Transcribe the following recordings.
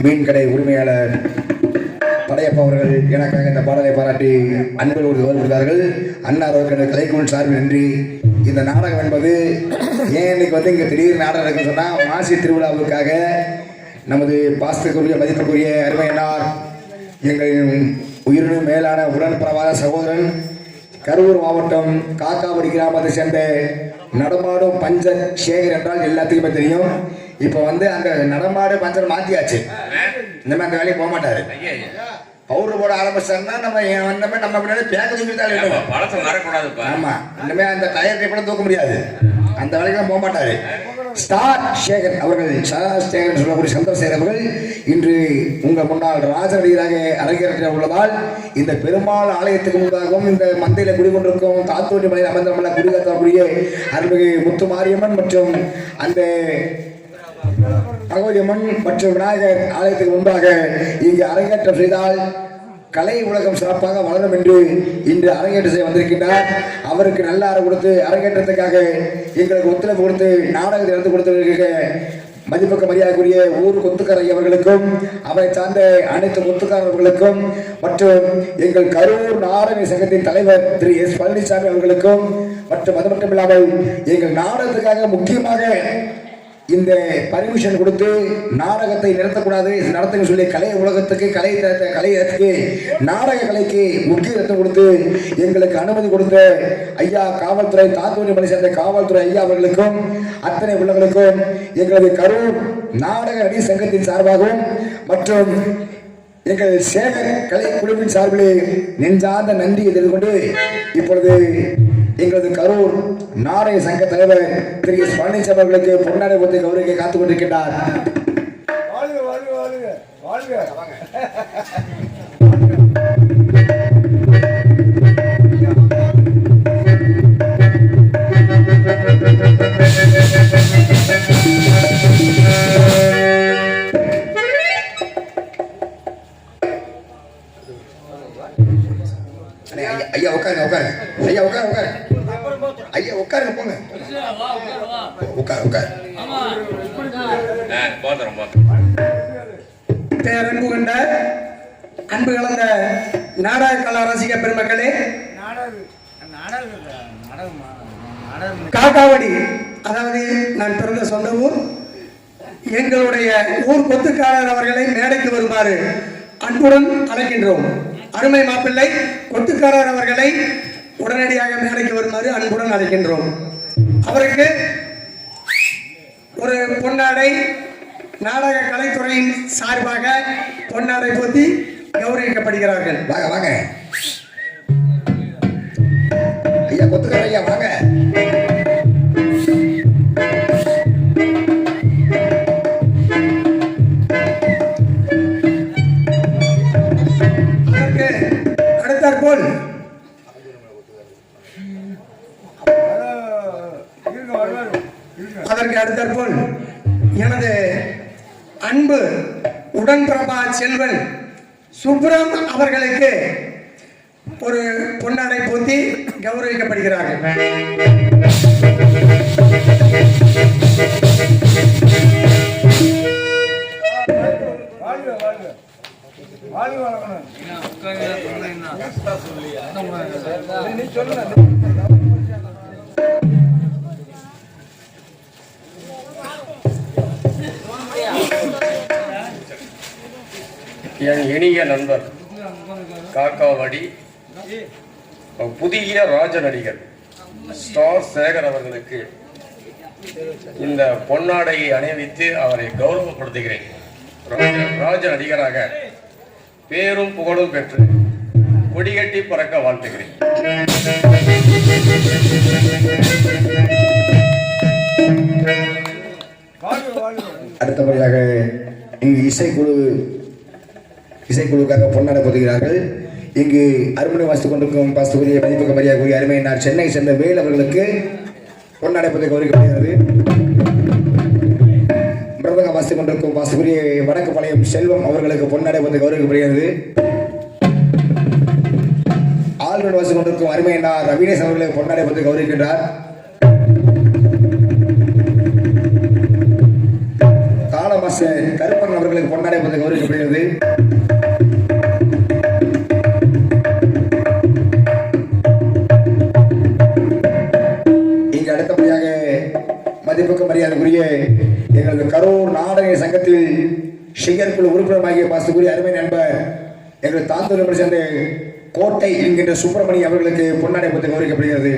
மீன் கடை உரிமையாளர் படையப்பா அவர்கள் எனக்காக இந்த பாடலை பாராட்டி அன்போடு கொடுத்தார்கள் அண்ணா அவர்கள் கலைக்குழு சார்பில் நன்றி. இந்த நாடகம் என்பது ஏன் இன்னைக்கு வந்து இங்கே திடீர் நாடகம் இருக்குன்னு சொன்னால் மாசி திருவிழாவுக்காக நமது பாஸ்துக்குரிய மதிப்புக்குரிய அருமையனார் எங்களின் உயிரினும் மேலான உடன்பரவாத சகோதரன் கரூர் மாவட்டம் காக்காவடி கிராமத்தை சேர்ந்த நடமாடும் பஞ்ச சேகர் என்றால் எல்லாத்துக்குமே தெரியும். இப்போ வந்து அந்த நடமாடு பஞ்சர் மாத்தியாச்சு. இந்த மாதிரி அந்த வேலைக்கு போக மாட்டாரு. பவுடர் போட ஆரம்பிச்சாருன்னா நம்ம வந்தமே நம்ம பின்னாடி பேக்க தூக்கிட்டாலே பழசம் வரக்கூடாதுப்பா ஆமா இனிமே அந்த டயர் கூட தூக்க முடியாது. அந்த வேலைக்கெல்லாம் போக மாட்டாரு. ஸ்டார் சேகர் அவர்கள் ஸ்டார் சேகர் சொல்லக்கூடிய சந்திரசேகர் அவர்கள் இன்று உங்கள் முன்னால் ராஜநடிகராக அரங்கேற்ற உள்ளதால் இந்த பெருமாள் ஆலயத்துக்கு முன்பாகவும் இந்த மந்தையில குடிகொண்டிருக்கும் தாத்தோட்டி மலையில் அமர்ந்தமல்ல குடிகாத்தக்கூடிய அருள்மிகு முத்து மாரியம்மன் மற்றும் அந்த பகவதி அம்மன் மற்றும் விநாயகர் ஆலயத்துக்கு முன்பாக இங்கு அரங்கேற்றம் செய்தால் கலை உலகம் சிறப்பாக வளரும் என்று இன்று அரங்கேற்றம் செய்ய வந்திருக்கின்றார். அவருக்கு நல்ல அறை கொடுத்து அரங்கேற்றத்துக்காக எங்களுக்கு ஒத்துழைப்பு கொடுத்து நாடகத்தை எடுத்து கொடுத்தவர்களுக்கு மதிப்புக்கு மரியாதைக்குரிய ஊர் கொத்துக்காரை அவர்களுக்கும் அவரை சார்ந்த அனைத்து கொத்துக்காரர்களுக்கும் மற்றும் எங்கள் கரூர் நாடக சங்கத்தின் தலைவர் திரு எஸ் பழனிசாமி அவர்களுக்கும் மற்றும் அது மட்டும் இல்லாமல் எங்கள் நாடகத்துக்காக முக்கியமாக இந்த பர்மிஷன் கொடுத்து நாடகத்தை நிறுத்தக்கூடாது. நடத்துங்க சொல்லி கலை உலகத்துக்கு கலை கலையத்துக்கு நாடக கலைக்கு முக்கியத்துவம் கொடுத்து எங்களுக்கு அனுமதி கொடுத்த ஐயா காவல்துறை தாத்தூரி மலை சேர்ந்த காவல்துறை ஐயா அவர்களுக்கும் அத்தனை உள்ளவர்களுக்கும் எங்களது கரூர் நாடக அடி சங்கத்தின் சார்பாகவும் மற்றும் எங்கள் சேகர் கலை குழுவின் சார்பிலே நெஞ்சார்ந்த நன்றியை தெரிந்து கொண்டு இப்பொழுது எங்களது கரூர் நாடக சங்க தலைவர் திரு எஸ் பழனிசாமி அவர்களுக்கு பொன்னாடை பொத்தை கௌரவிக்க காத்துக் கொண்டிருக்கின்றார். வாழ்க வாழ்க வாழ்க வாழ்க ஐயா- உட்காருங்க உட்காருங்க. ஐயா உட்காரு உட்காரு ஐயா உட்காருங்க போங்க. உட்காரு உட்காரு. பேரன்பு கொண்ட அன்பு கலந்த நாடக கலா ரசிக பெருமக்களே காக்காவடி அதாவது நான் பிறந்த சொந்த ஊர் எங்களுடைய ஊர் கொத்துக்காரர் அவர்களை மேடைக்கு வருமாறு அன்புடன் அழைக்கின்றோம். அருமை மாப்பிள்ளை கொத்துக்காரர் அவர்களை உடனடியாக மேடைக்கு வருமாறு அன்புடன் அழைக்கின்றோம். அவருக்கு ஒரு பொன்னாடை நாடக கலைத்துறையின் சார்பாக பொன்னாடை போத்தி கௌரவிக்கப்படுகிறார்கள். வாங்க வாங்க. ஐயா கொத்துக்கார ஐயா வாங்க. அதற்கு அடுத்தாற்போல் எனது அன்பு உடன்பிரபா செல்வன் சுப்ரம் அவர்களுக்கு ஒரு பொன்னாடை போத்தி கௌரவிக்கப்படுகிறார்கள். வாழ்க வாழ்க வாழ்க வளர்க்கணும் நீ சொல்லுங்க என் இனிய நண்பர் காக்காவடி புதிய ராஜ நடிகர் ஸ்டார் சேகர் அவர்களுக்கு இந்த பொன்னாடையை அணிவித்து அவரை கௌரவப்படுத்துகிறேன். ராஜ- நடிகராக பேரும் புகழும் பெற்று கொடிகட்டி பறக்க வாழ்த்துகிறேன். அடுத்தபடியாக இங்கு இசைக்குழு இசைக்குழுக்காக பொன்னாட பொதுகிறார்கள் இங்கு அருமனை வாசித்துக் கொண்டிருக்கும் பாஸ்துக்குரிய மதிப்புக்கு கூறிய அருமையினார் சென்னை சேர்ந்த வேல் அவர்களுக்கு பொன்னாடை பொது கௌரவிக்கப்படுகிறது. பிரதக வாசித்துக் கொண்டிருக்கும் பாஸ்துக்குரிய வடக்கு பாளையம் செல்வம் அவர்களுக்கு பொன்னாடை பொது கௌரவிக்கப்படுகிறது. ஆளுநர் வாசித்துக் கொண்டிருக்கும் அருமையினார் ரவீனேஷ் அவர்களுக்கு பொன்னாடை பொது கௌரவிக்கின்றார். காலமாச கருப்பன் அவர்களுக்கு பொன்னாடை பொது சங்கத்தில் ஷிகர் குழு உறுப்பினராகிய பாசத்துக்குரிய அருமை நண்பர் எங்கள் தாந்தூர் சேர்ந்த கோட்டை என்கின்ற சுப்பிரமணியம் அவர்களுக்கு பொன்னாடை பத்து கௌரவிக்கப்படுகிறது.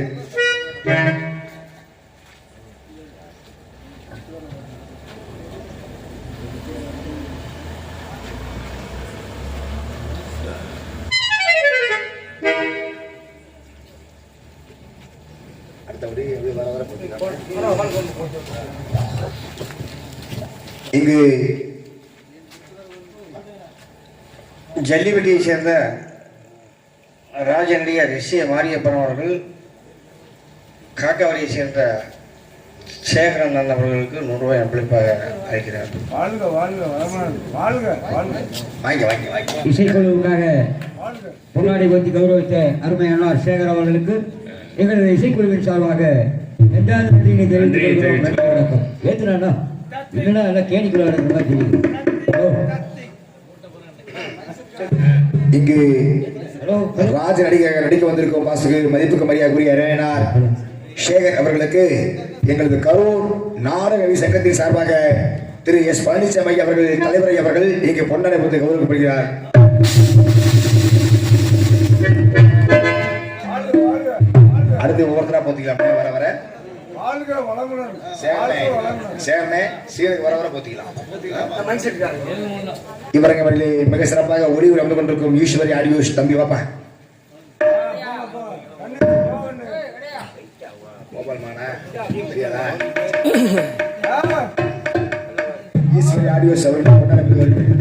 இங்கு ஜல்லிபட்டியை சேர்ந்த ராஜநடிகர் எஸ் ஏ மாரியப்பன் அவர்கள் காக்காவரியை சேர்ந்த சேகரன் அண்ணன் அவர்களுக்கு நூறுரூவாய் அன்பளிப்பாக அழைக்கிறார். வாழ்க வாழ்க வாழ்க வாழ்க. வாங்கி வாங்கி வாங்கி. இசைக்குழுவுக்காக பொன்னாடி பற்றி கௌரவித்த அருமை அண்ணார் சேகர் அவர்களுக்கு எங்களது இசைக்குழுவின் சார்பாக இரண்டாவது நன்றியினை நன்றி வணக்கம். ஏத்துனா இல்லைன்னா எல்லாம் கேணிக்குள்ள நடக்கிற மாதிரி தெரியுது. ஹலோ. இங்கு ராஜ நடிகர் நடிக்க வந்திருக்கும் பாசுக்கு மதிப்புக்கு மரியாதைக்குரிய அரேனார் சேகர் அவர்களுக்கு எங்களது கரூர் நாடகவி சங்கத்தின் சார்பாக திரு எஸ் பழனிசாமி அவர்கள் தலைவரை அவர்கள் இங்கு பொன்னாடை வாழ்க வாழ்க அடுத்து ஒவ்வொருத்தரா போத்திக்கலாம். வர வர. சேர்மே சீனுக்கு வர வர போத்திக்கலாம். இவரங்க அவர்களே மிக சிறப்பாக ஒளி வந்து கொண்டிருக்கும் ஈஸ்வரி ஆடியோஸ். தம்பி வாப்பா. ஈஸ்வரி ஆடியோஸ் அவர்கள் கொண்டாடப்பட்டு வருகிறது